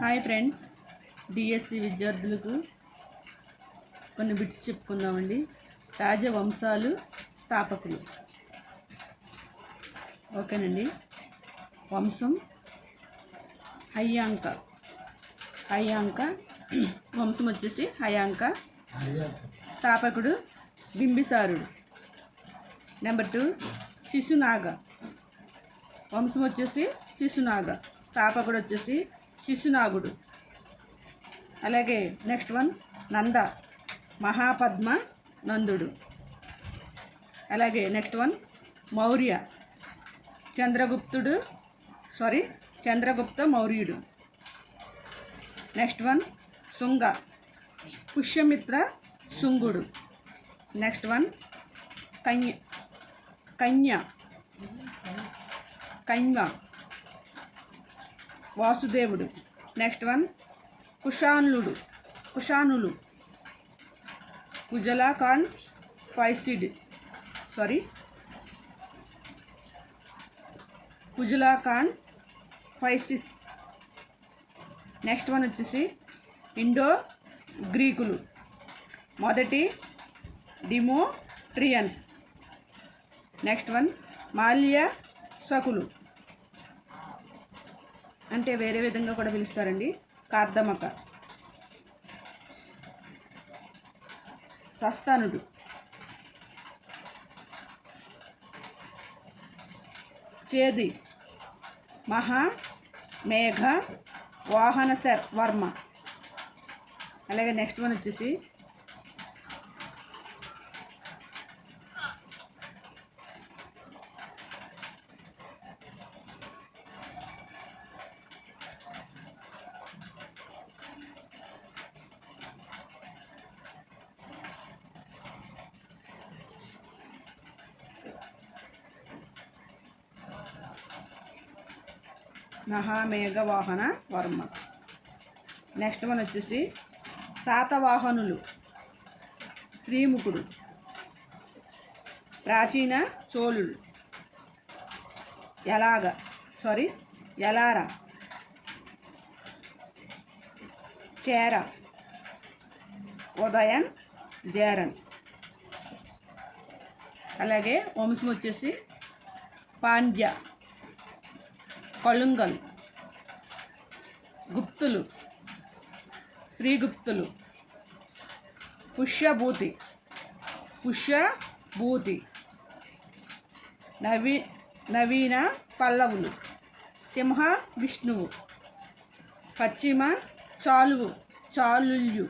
Hi friends DSC విద్యార్థులకు కొన్ని bits చెప్పుకుందామండి. రాజవంశాలు స్థాపకులు. ఓకేనండి. వంశం హయ్యాంక. హయాంక వంశం వచ్చేసి హయాంక స్థాపకుడు బింబిసారుడు. Number two Shishunaga. వంశం వచ్చేసి శిశునాగ. స్థాపకుడు వచ్చేసి శిశునాగుడు. అలాగే నెక్స్ట్ వన్ నంద మహాపద్మ నందుడు. అలాగే నెక్స్ట్ వన్ మౌర్య చంద్రగుప్తుడు సారీ చంద్రగుప్త మౌర్యుడు. నెక్స్ట్ వన్ శుంగ పుష్యమిత్ర శుంగుడు. నెక్స్ట్ వన్ కన్య కన్య కన్య వాసుదేవుడు. నెక్స్ట్ వన్ కుషానులుడు. కుషానులు. కుజలా Khan ఫైసిడ్ sorry కుజలా Khan ఫైసిస్ next one వచ్చేసి ఇండో గ్రీకులు. మొదటి డిమో ట్రియన్స్ నెక్స్ట్ వన్ మాల్య సకులు. అంటే వేరే విధంగా కూడా పిలుస్తారండి. కార్దమక. సస్తానుడు. చేది. మహా మేఘ వాహన శర్ వర్మ. అలాగే నెక్స్ట్ వన్ వచ్చేసి మహామేఘవాహన వర్మ నెక్స్ట్ వన్ వచ్చేసి శాతవాహనులు శ్రీముఖుడు ప్రాచీన చోళుడు ఎలాగ? సారీ ఎలారా? చేర ఉదయన్ జేరన్. అలాగే వంశం వచ్చేసి పాండ్య. కళుంగల్ గుప్తులు శ్రీగుప్తులు పుష్యభూతి పుష్యభూతి నవీ నవీన పల్లవులు సింహ విష్ణువు పశ్చిమ చాలువు చాలుల్యు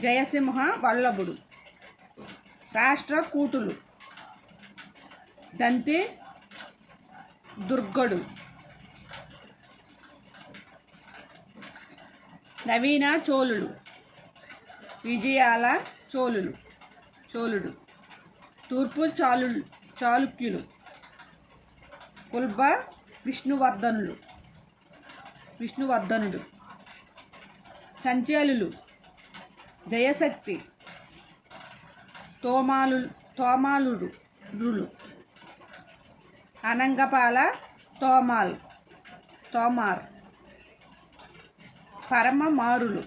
జయసింహ వల్లభుడు రాష్ట్ర కూటులు దంతి దుర్గడు. నవీన చోళుడు విజయాల చోళులు. చోళుడు. తూర్పు చాలు చాళుక్యులు. కుల్బ విష్ణువర్ధనులు. విష్ణువర్ధనుడు. సంచలులు. జయశక్తి. తోమాలు తోమాలుడు. రులు. అనంగపాల తోమాల్ తోమార్. పరమమారులు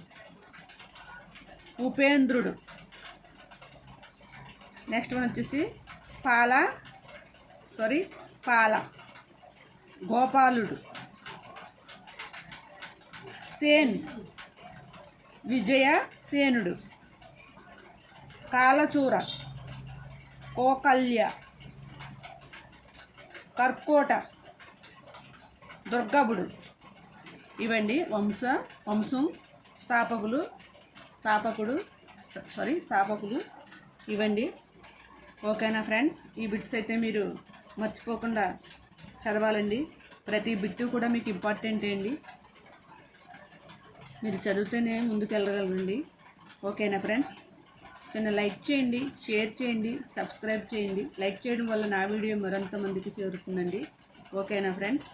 ఉపేంద్రుడు. నెక్స్ట్ వన్ వచ్చేసి పాల సారీ పాల గోపాలుడు. సేన్ విజయ సేనుడు. కాలచూర కోకల్య. కర్కోట దుర్గబుడు. ఇవండి వంశ వంశం స్థాపకులు స్థాపకుడు సారీ స్థాపకులు. ఇవండి. ఓకేనా ఫ్రెండ్స్? ఈ బిట్స్ అయితే మీరు మర్చిపోకుండా చదవాలండి. ప్రతి బిట్టు కూడా మీకు ఇంపార్టెంట్ అండి. మీరు చదివితేనే ముందుకు వెళ్ళగలరండి ఓకేనా ఫ్రెండ్స్? చిన్న లైక్ చేయండి షేర్ చేయండి సబ్స్క్రైబ్ చేయండి. లైక్ చేయడం వల్ల నా వీడియో మరింత మందికి చేరుతుందండి. ఓకేనా ఫ్రెండ్స్?